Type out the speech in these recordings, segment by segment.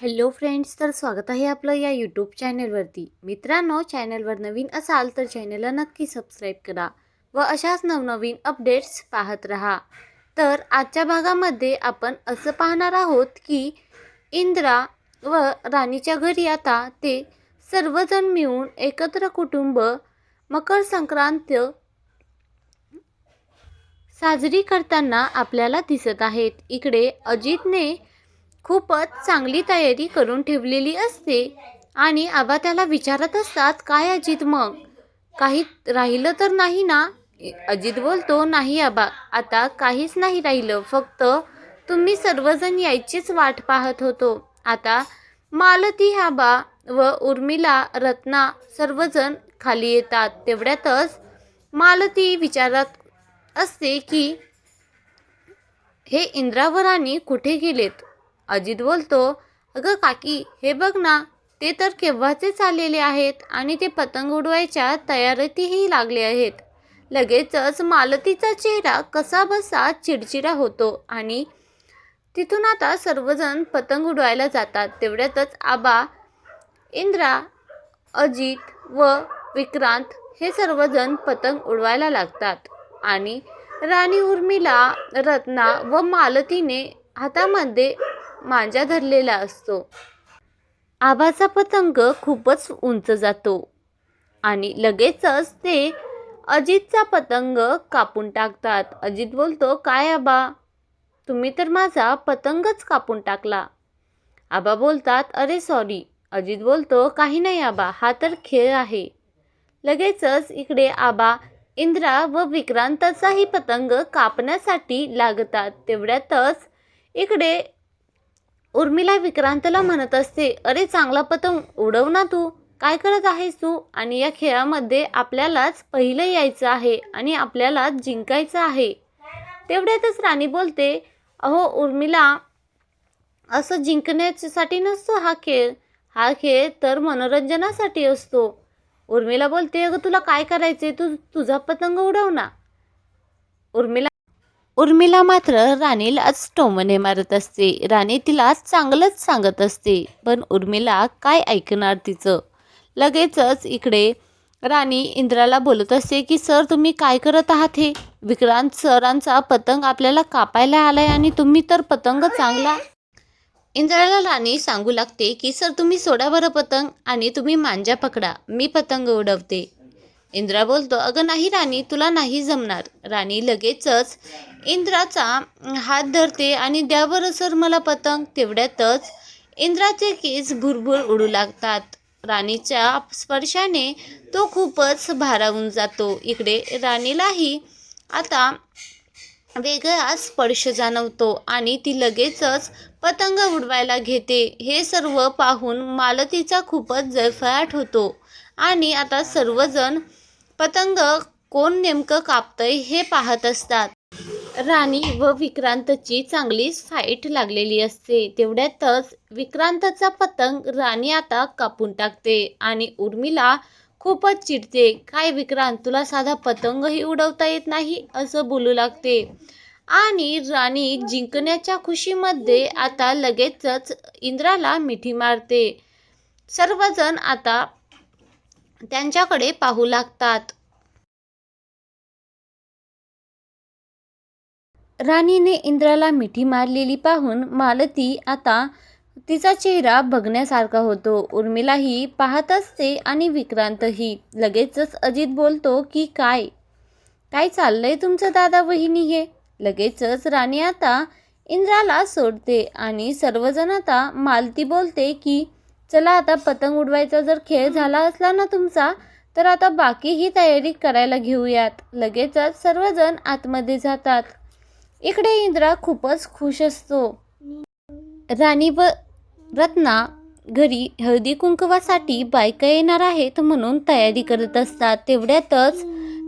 Hello friends तर स्वागत आहे आपलं या यूट्यूब चॅनलवरती. मित्रांनो चॅनलवर नवीन असाल तर चॅनलला नक्की सबस्क्राईब करा व अशाच नवनवीन अपडेट्स पाहत राहा. तर आजच्या भागामध्ये आपण असं पाहणार आहोत की इंद्रा व राणीच्या घरी आता ते सर्वजण मिळून एकत्र कुटुंब मकर संक्रांत साजरी करताना आपल्याला दिसत आहेत. इकडे अजितने खूपच चांगली तयारी करून ठेवलेली असते. आणि आबा त्याला विचारत असतात काय अजित मग? काही राहिलं तर नाही ना? अजित बोलतो नाही आबा आता काहीच नाही राहिलं. फक्त तुम्ही सर्वजण यायचीच वाट पाहत होतो. आता मालती आबा व उर्मिला रत्ना सर्वजण खाली येतात. तेवढ्यातच मालती विचारत असते की हे इंद्रावराणी कुठे गेलेत? अजित बोलतो अगं काकी हे बघ ना ते तर केव्हाचेच आलेले आहेत आणि ते पतंग उडवायच्या तयारीतही लागले आहेत. लगेचच मालतीचा चेहरा कसा बसा चिडचिडा होतो आणि तिथून आता सर्वजण पतंग उडवायला जातात. तेवढ्यातच आबा इंद्रा अजित व विक्रांत हे सर्वजण पतंग उडवायला लागतात आणि राणी उर्मिला रत्ना व मालतीने हातामध्ये मांजा धरलेला असतो. आबाचा पतंग खूपच उंच जातो. आणि लगेचच ते अजितचा पतंग कापून टाकतात. अजित बोलतो काय आबा? तुम्ही तर माझा पतंगच कापून टाकला. आबा बोलतात अरे सॉरी अजित बोलतो काही नाही आबा हा तर खेळ आहे. लगेचच इकडे आबा इंद्रा व विक्रांताचाही पतंग कापण्यासाठी लागतात. तेवढ्यातच इकडे उर्मिला विक्रांतला म्हणत असते अरे चांगला पतंग उडव ना तू. काय करत आहेस तू? आणि या खेळामध्ये आपल्यालाच पहिलं यायचं आहे आणि आपल्यालाच जिंकायचं आहे. तेवढ्यातच राणी बोलते अहो उर्मिला असं जिंकण्यासाठी नसतो हा खेळ. हा खेळ तर मनोरंजनासाठी असतो. उर्मिला बोलते अगं तुला काय करायचे तू तुझा पतंग उडव ना. उर्मिला उर्मिला मात्र राणीलाच टोमने मारत असते. राणी तिला चांगलंच सांगत असते. पण उर्मिला काय ऐकणार तिचं? लगेचच इकडे राणी इंद्राला बोलत असते की सर तुम्ही काय करत आहात हे? विक्रांत सरांचा पतंग आपल्याला कापायला आलाय आणि तुम्ही तर पतंग चांगला. इंद्राला राणी सांगू लागते की सर तुम्ही सोडा बरं पतंग आणि तुम्ही मांजा पकडा. मी पतंग उडवते. इंद्रा बोलतो अगं नाही राणी तुला नाही जमणार. राणी लगेचच इंद्राचा हात धरते आणि द्यावर सर मला पतंग तेवढ्यातच इंद्राचे केस भुरभुर उडू लागतात. राणीच्या स्पर्शाने तो खूपच भारावून जातो. इकडे राणीलाही आता वेगळा स्पर्श जाणवतो आणि ती लगेचच पतंग उडवायला घेते. हे सर्व पाहून मालतीचा खूपच जळफळाट होतो. आणि आता सर्वजण पतंग कोण नेमकं कापतंय हे पाहत असतात. राणी व विक्रांतची चांगलीच फाईट लागलेली असते. तेवढ्यातच विक्रांतचा पतंग राणी आता कापून टाकते आणि उर्मिला खूपच चिडते. काय विक्रांत तुला साधा पतंगही उडवता येत नाही? असं बोलू लागते. आणि राणी जिंकण्याच्या खुशीमध्ये आता लगेचच इंद्राला मिठी मारते. सर्वजण आता त्यांच्याकडे पाहू लागतात. राणीने इंद्राला मिठी मारलेली पाहून मालती आता तिचा चेहरा बघण्यासारखा होतो. उर्मिलाही पाहत असते आणि विक्रांतही लगेचच अजित बोलतो की काय? काय चाललंय तुमचं दादा वहिनी हे? लगेचच राणी आता इंद्राला सोडते आणि सर्वजण आता मालती बोलते की चला आता पतंग उडवायचा जर खेळ झाला असला ना तुमचा तर आता बाकीही तयारी करायला घेऊयात. लगेचच सर्वजण आतमध्ये जातात. इकडे इंद्रा खूपच खुश असतो. राणी व रत्ना घरी हळदी कुंकवासाठी बायका येणार आहेत म्हणून तयारी करत असतात. तेवढ्यातच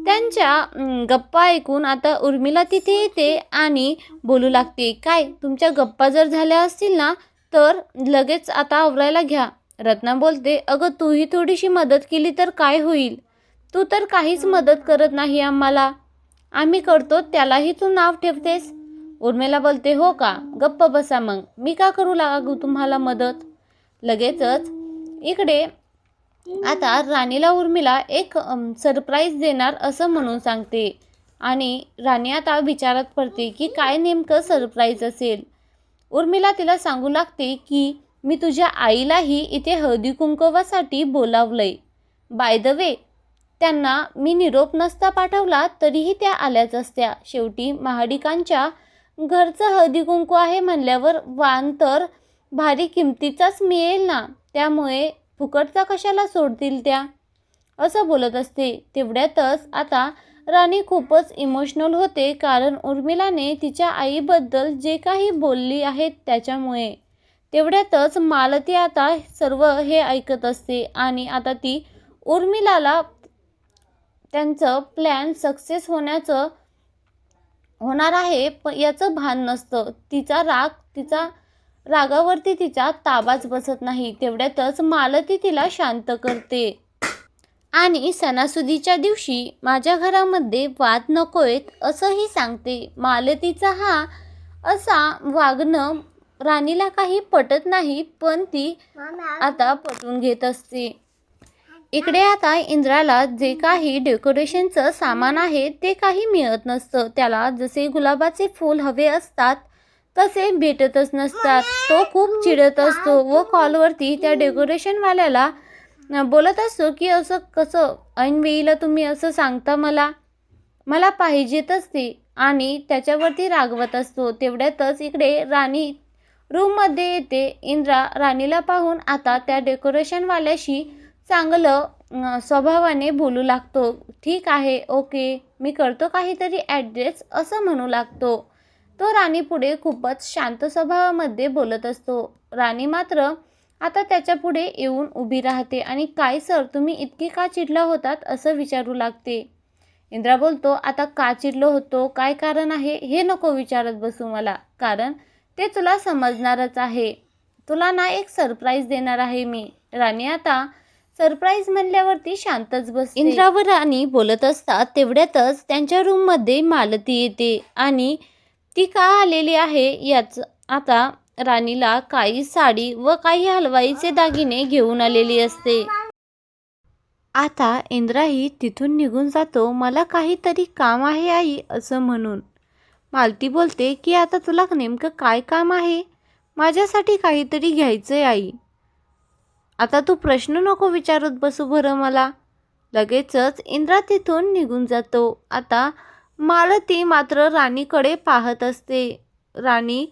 त्यांच्या गप्पा ऐकून आता उर्मिला तिथे येते आणि बोलू लागते काय तुमच्या गप्पा जर झाल्या असतील ना तर लगेच आता आवरायला घ्या. रत्ना बोलते अगं तूही थोडीशी मदत केली तर काय होईल? तू तर काहीच मदत करत नाही आम्हाला. आम्ही करतो त्यालाही तू नाव ठेवतेस. उर्मिला बोलते हो का? गप्प बसा मग. मी का करू लागू तुम्हाला मदत? लगेचच इकडे आता राणीला उर्मिला एक सरप्राईज देणार असं म्हणून सांगते. आणि राणी आता विचारात पडते की काय नेमकं सरप्राईज असेल? उर्मिला तिला सांगू लागते की मी तुझ्या आईलाही इथे हळदी कुंकवासाठी बोलावलंय. बाय द वे त्यांना मी निरोप नसता पाठवला तरीही त्या आल्याच असत्या. शेवटी महाडिकांच्या घरचं हळदी कुंकू आहे म्हणल्यावर वाण तर भारी किमतीचाच मिळेल ना? त्यामुळे फुकटचा कशाला सोडतील त्या? असं बोलत असते. तेवढ्यातच आता राणी खूपच इमोशनल होते कारण उर्मिलाने तिच्या आईबद्दल जे काही बोलली आहेत त्याच्यामुळे. तेवढ्यातच मालती आता सर्व हे ऐकत असते आणि आता ती उर्मिलाला त्यांचं प्लॅन सक्सेस होण्याचं होणार आहे प याचं भान नसतं. तिचा राग तिचा रागावरती तिचा ताबाच बसत नाही. तेवढ्यातच मालती तिला शांत करते. आणि सणासुदीच्या दिवशी माझ्या घरामध्ये वाद नकोयत असंही सांगते. मालतीचा हा असा वागणं राणीला काही पटत नाही पण ती आता पटवून घेत असते. इकडे आता इंद्राला जे काही डेकोरेशनचं सामान आहे ते काही मिळत नसतं. त्याला जसे गुलाबाचे फूल हवे असतात तसे भेटतच नसतात. तो खूप चिडत असतो व कॉलवरती त्या डेकोरेशनवाल्याला बोलत असतो की असं कसं? ऐनवेळीला तुम्ही असं सांगता मला? मला पाहिजेतच ते. आणि त्याच्यावरती रागवत असतो. तेवढ्यातच इकडे राणी रूममध्ये येते. इंद्रा राणीला पाहून आता त्या डेकोरेशनवाल्याशी चांगलं स्वभावाने बोलू लागतो. ठीक आहे ओके. मी करतो काहीतरी ॲड्रेस असं म्हणू लागतो. तो राणी पुढे खूपच शांत स्वभावामध्ये बोलत असतो. राणी मात्र आता त्याच्या पुढे येऊन उभी राहते आणि काय सर तुम्ही इतकी का चिडला होतात? असं विचारू लागते. इंद्रा बोलतो आता का चिडलो होतो? काय कारण आहे? हे नको विचारत बसू मला. कारण ते तुला समजणारच आहे. तुला ना एक सरप्राईज देणार आहे मी. राणी आता सरप्राईज म्हणल्यावरती शांतच बस इंद्रावर राणी बोलत असतात तेवढ्यातच त्यांच्या रूममध्ये मालती येते आणि ती का आलेली आहे याच आता राणीला काही साडी व काही हलवाईचे दागिने घेऊन आलेली असते. आता इंद्राही तिथून निघून जातो मला काहीतरी काम आहे आई असं म्हणून. मालती बोलते की आता तुला नेमकं काय काम आहे? माझ्यासाठी काहीतरी घ्यायचं आहे आई. आता तू प्रश्न नको विचारत बसू बरं मला. लगेचच इंद्रा तिथून निघून जातो. आता मालती मात्र राणीकडे पाहत असते. राणी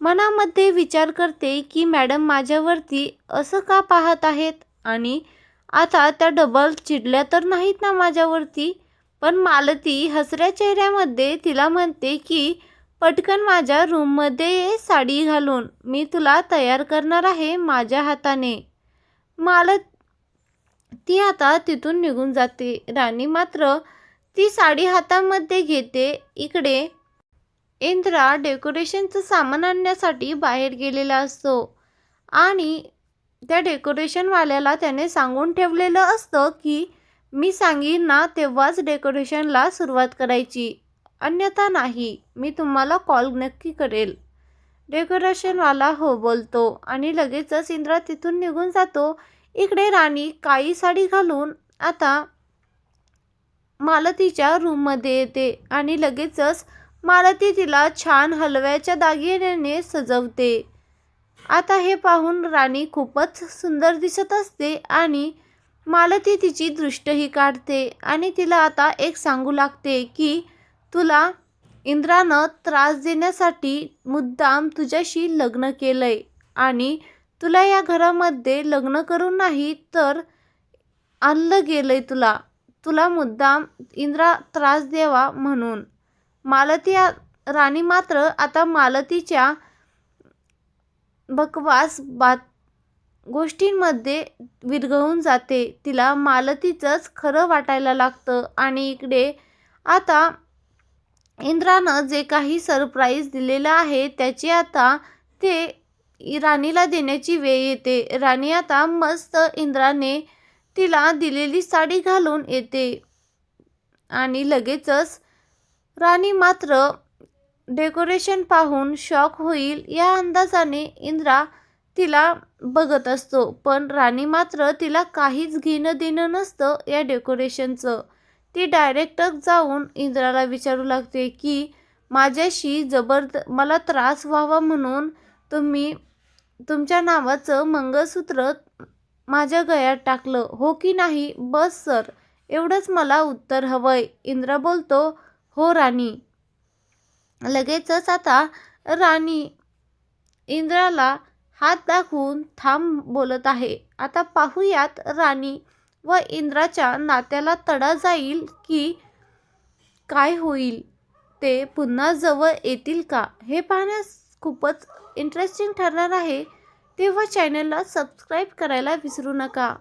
मनामध्ये विचार करते की मॅडम माझ्यावरती असं का पाहत आहेत? आणि आता त्या डबल चिडल्या तर नाहीत ना माझ्यावरती? पण मालती हसऱ्या चेहऱ्यामध्ये तिला म्हणते की पटकन माझ्या रूममध्ये ये साडी घालून. मी तुला तयार करणार आहे माझ्या हाताने. मालत ती आता तिथून निघून जाते. राणी मात्र ती साडी हातामध्ये घेते. इकडे इंद्रा डेकोरेशनचं सामान आणण्यासाठी बाहेर गेलेला असतो. आणि त्या डेकोरेशनवाल्याला त्याने सांगून ठेवलेलं असतं की मी सांगीन ना तेव्हाच डेकोरेशनला सुरुवात करायची. अन्यथा नाही. मी तुम्हाला कॉल नक्की करेल. डेकोरेशनवाला हो बोलतो. आणि लगेचच इंद्रा तिथून निघून जातो. इकडे राणी काळी साडी घालून आता मालतीच्या रूममध्ये येते आणि लगेचच मालती तिला छान हलव्याच्या दागिन्याने सजवते. आता हे पाहून राणी खूपच सुंदर दिसत असते आणि मालती तिची दृष्टही काढते आणि तिला आता एक सांगू लागते की तुला इंद्रानं त्रास देण्यासाठी मुद्दाम तुझ्याशी लग्न केलंय आणि तुला या घरामध्ये लग्न करून नाही तर आणलं गेलंय तुला. तुला मुद्दाम इंद्रा त्रास द्यावा म्हणून. मालती राणी मात्र आता मालतीच्या बकवास बात गोष्टींमध्ये विरघळून जाते. तिला मालतीचंच खरं वाटायला लागतं आणि इकडे आता इंद्रानं जे काही सरप्राईज दिलेलं आहे त्याची आता ते राणीला देण्याची वेळ येते. राणी आता मस्त इंद्राने तिला दिलेली साडी घालून येते. आणि लगेचच राणी मात्र डेकोरेशन पाहून शॉक होईल. या अंदाजाने इंद्रा तिला बघत असतो. पण राणी मात्र तिला काहीच घेणं देणं नसतं या डेकोरेशनचं. ती डायरेक्टच जाऊन इंद्राला विचारू लागते की माझ्याशी जबरद मला त्रास व्हावा म्हणून तुम्ही तुमच्या नावाचं मंगळसूत्र माझ्या गळ्यात टाकलं. हो की नाही? बस सर. एवढंच मला उत्तर हवंय. इंद्र बोलतो हो राणी. लगेचच आता राणी इंद्राला हात दाखवून थांब बोलत आहे. आता पाहूयात राणी व इंद्राच्या नात्याला तडा जाईल की काय होईल? ते पुन्हा जवळ येतील का? हे पाहण्यास खूपच इंटरेस्टिंग ठरणार आहे. तेव्हा चॅनलला सबस्क्राईब करायला विसरू नका.